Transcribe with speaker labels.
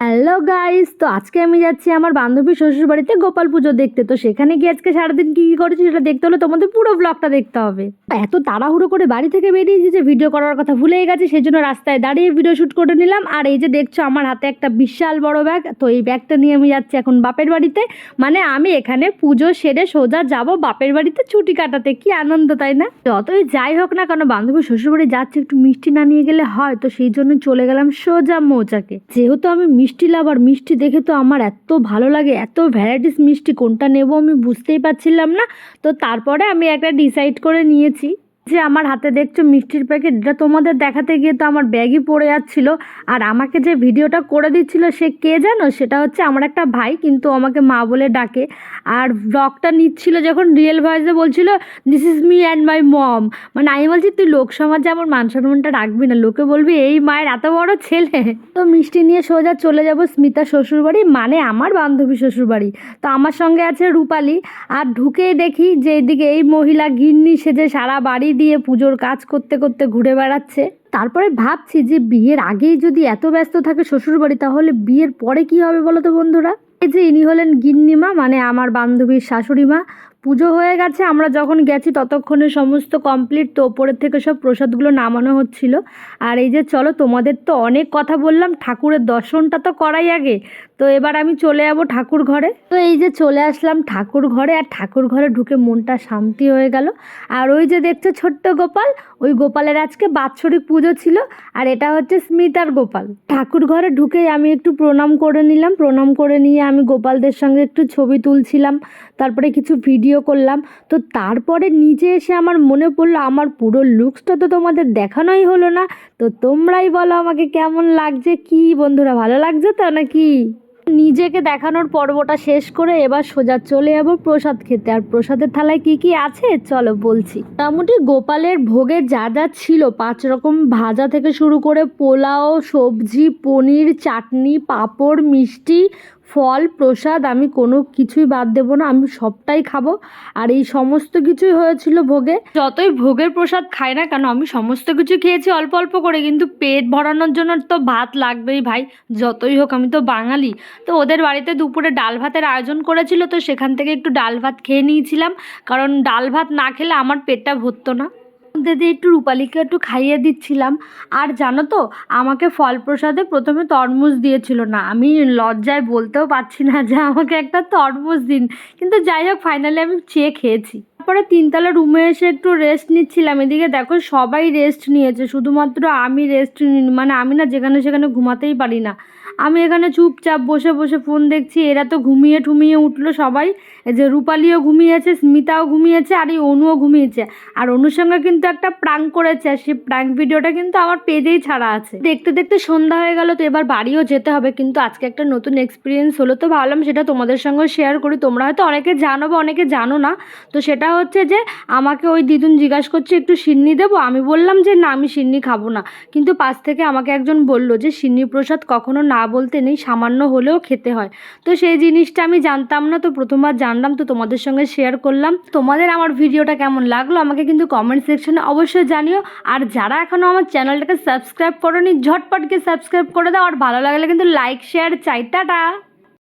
Speaker 1: Hello guys তো আজকে আমি যাচ্ছি আমার বান্ধবীর শ্বশুর বাড়িতে গোপাল পুজো দেখতে। তো সেখানে গিয়ে আজকে সারাদিন কি কি করেছি সেটা দেখতে হলে তোমাদের পুরো ব্লগটা দেখতে হবে। এত তাড়াহুড়ো করে বাড়ি থেকে বেরিয়েছি যে ভিডিও করার কথা ভুলেই গেছে সেই জন্য রাস্তায় দাঁড়িয়ে ভিডিও শুট করে নিলাম। আর এই যে দেখছ, আমার হাতে একটা বিশাল বড় ব্যাগ তো এই ব্যাগটা নিয়ে আমি যাচ্ছি এখন বাপের বাড়িতে। মানে আমি এখানে পুজো সেরে সোজা যাব বাপের বাড়িতে ছুটি কাটাতে। কি আনন্দ, তাই না? যতই যাই হোক না কেন, বান্ধবী শ্বশুরবাড়ি যাচ্ছে, একটু মিষ্টি না নিয়ে গেলে হয়। তো সেই জন্য চলে গেলাম সোজা মৌচাকে। যেহেতু আমি মিষ্টি লাভার, মিষ্টি দেখে তো আমার এত ভালো লাগে, এত ভ্যারাইটিস মিষ্টি কোনটা নেব আমি বুঝতেই পারছিলাম না। তো তারপরে আমি একটা ডিসাইড করে নিয়েছি। যে আমার হাতে দেখছ মিষ্টির প্যাকেট, এটা তোমাদের দেখাতে গিয়ে তো আমার ব্যাগই পড়ে যাচ্ছিল। আর আমাকে যে ভিডিওটা করে দিচ্ছিল সে কে জানো? সেটা হচ্ছে আমার একটা ভাই, কিন্তু আমাকে মা বলে ডাকে। আর ব্লগটা নিচ্ছিল যখন রিয়েল ভয়েসে বলছিল this is me and my mom মানে আমি বলছি, তুই লোক সমাজে আমার মান সম্মানটা রাখবি না। লোকে বলবি, এই মায়ের এত বড় ছেলে। তো মিষ্টি নিয়ে সোজা চলে যাব স্মিতা শ্বশুরবাড়ি মানে আমার বান্ধবী শ্বশুরবাড়ি। তো আমার সঙ্গে আছে রূপালি। আর ঢুকেই দেখি যে এদিকে এই মহিলা গিন্নি সেজে সারা বাড়ি দিয়ে পুজোর কাজ করতে করতে ঘুরে বেড়াচ্ছে। তারপরে ভাবছি যে বিয়ের আগেই যদি এত ব্যস্ত থাকে শ্বশুরবাড়ি, তাহলে বিয়ের পরে কি হবে বলো তো বন্ধুরা? এই যে ইনি হলেন গিন্নিমা মানে আমার বান্ধবীর শাশুড়ি মা পুজো হয়ে গেছে, আমরা যখন গেছি ততক্ষণে সমস্ত কমপ্লিট তো ওপরের থেকে সব প্রসাদগুলো নামানো হচ্ছিল। আর এই যে চলো তোমাদের তো অনেক কথা বললাম, ঠাকুরের দর্শনটা তো করাই আগে। তো এবার আমি চলে যাব ঠাকুর ঘরে। তো এই যে চলে আসলাম ঠাকুর ঘরে, আর ঠাকুর ঘরে ঢুকে মনটা শান্তি হয়ে গেল। আর ওই যে দেখছ ছোট্ট গোপাল, ওই গোপালের আজকে বাৎসরিক পুজো ছিল, আর এটা হচ্ছে স্মিতার গোপাল। ঠাকুর ঘরে ঢুকেই আমি একটু প্রণাম করে নিলাম। প্রণাম করে নিয়ে আমি গোপালদের সঙ্গে একটু ছবি তুলছিলাম, তারপরে কিছু ভিডিও করলাম। তো তারপরে নিচে এসে আমার মনে পড়ল, আমার পুরো লুকসটা তো তোমাদের দেখানোই হলো না। তো তোমরাই বলো আমাকে কেমন লাগছে? কি বন্ধুরা, ভালো লাগছে তো নাকি? নিজেকে দেখানোর পর্বটা শেষ করে এবার সোজা চলে যাব প্রসাদ খেতে। আর প্রসাদের থালায় কি কি আছে? চলো বলছি। মোটামুটি গোপালের ভোগে যা যা ছিল, পাঁচ রকম ভাজা থেকে শুরু করে পোলাও, সবজি, পনির, চাটনি, পাঁপড়, মিষ্টি ফল, প্রসাদ আমি কোনো কিছুই বাদ দেবো না, আমি সবটাই খাব। আর এই সমস্ত কিছুই হয়েছিল ভোগে। যতই ভোগের প্রসাদ খাই না কেন, আমি সমস্ত কিছু খেয়েছি অল্প অল্প করে, কিন্তু পেট ভরানোর জন্য তো ভাত লাগবেই ভাই। যতই হোক, আমি তো বাঙালি। তো ওদের বাড়িতে দুপুরে ডাল ভাতের আয়োজন করেছিল, তো সেখান থেকে একটু ডাল ভাত খেয়ে নিয়েছিলাম। কারণ ডাল ভাত না খেলে আমার পেটটা ভরতো না। দিদি একটু রূপালীকে একটু খাইয়ে দিচ্ছিলাম। আর জানো তো, আমাকে ফল প্রসাদে প্রথমে তরমুজ দিয়েছিল না। আমি লজ্জায় বলতেও পারছি না যে আমাকে একটা তরমুজ দিন। কিন্তু যাই হোক ফাইনালি আমি চেয়ে খেয়েছি। তারপরে তিনতলা রুমে এসে একটু রেস্ট নিচ্ছিলাম। এদিকে দেখো, সবাই রেস্ট নিয়েছে। শুধুমাত্র আমি রেস্ট মানে আমি না, যেখানে সেখানে ঘুমাতেই পারি না। আমি এখানে চুপচাপ বসে বসে ফোন দেখছি, এরা তো ঘুমিয়ে ঠুমিয়ে উঠল সবাই। যে রূপালিও ঘুমিয়েছে, স্মিতাও ঘুমিয়েছে, আর এই অনুও ঘুমিয়েছে। আর অনুর সঙ্গে কিন্তু একটা প্রাঙ্ক করেছে, আর সেই প্রাঙ্ক ভিডিওটা কিন্তু আমার পেজেই ছাড়া আছে। দেখতে দেখতে সন্ধ্যা হয়ে গেল, তো এবার বাড়িও যেতে হবে, কিন্তু আজকে একটা নতুন এক্সপিরিয়েন্স হলো, তো ভাবলাম সেটা তোমাদের সঙ্গে শেয়ার করি। তোমরা হয়তো অনেকে জানো বা অনেকে জানো না, তো সেটা হচ্ছে যে আমাকে ওই দিদুন জিজ্ঞাসা করছে, একটু সিন্নি দেবো? আমি বললাম যে, না, আমি সিন্নি খাব না। কিন্তু পাশ থেকে আমাকে একজন বলল যে, সিন্নি প্রসাদ কখনো না বলতে নেই, সামান্য হলেও খেতে হয়। তো সেই জিনিসটা আমি জানতাম না, তো প্রথমবার জানলাম, তো তোমাদের সঙ্গে শেয়ার করলাম। তোমাদের আমার ভিডিওটা কেমন লাগল, আমাকে কিন্তু কমেন্ট সেকশনে অবশ্যই জানিও। আর যারা এখনও আমার চ্যানেলটাকে সাবস্ক্রাইব করোনি ঝটপটকে সাবস্ক্রাইব করে দাও। আর ভালো লাগলে কিন্তু লাইক শেয়ার চাই, টাটা!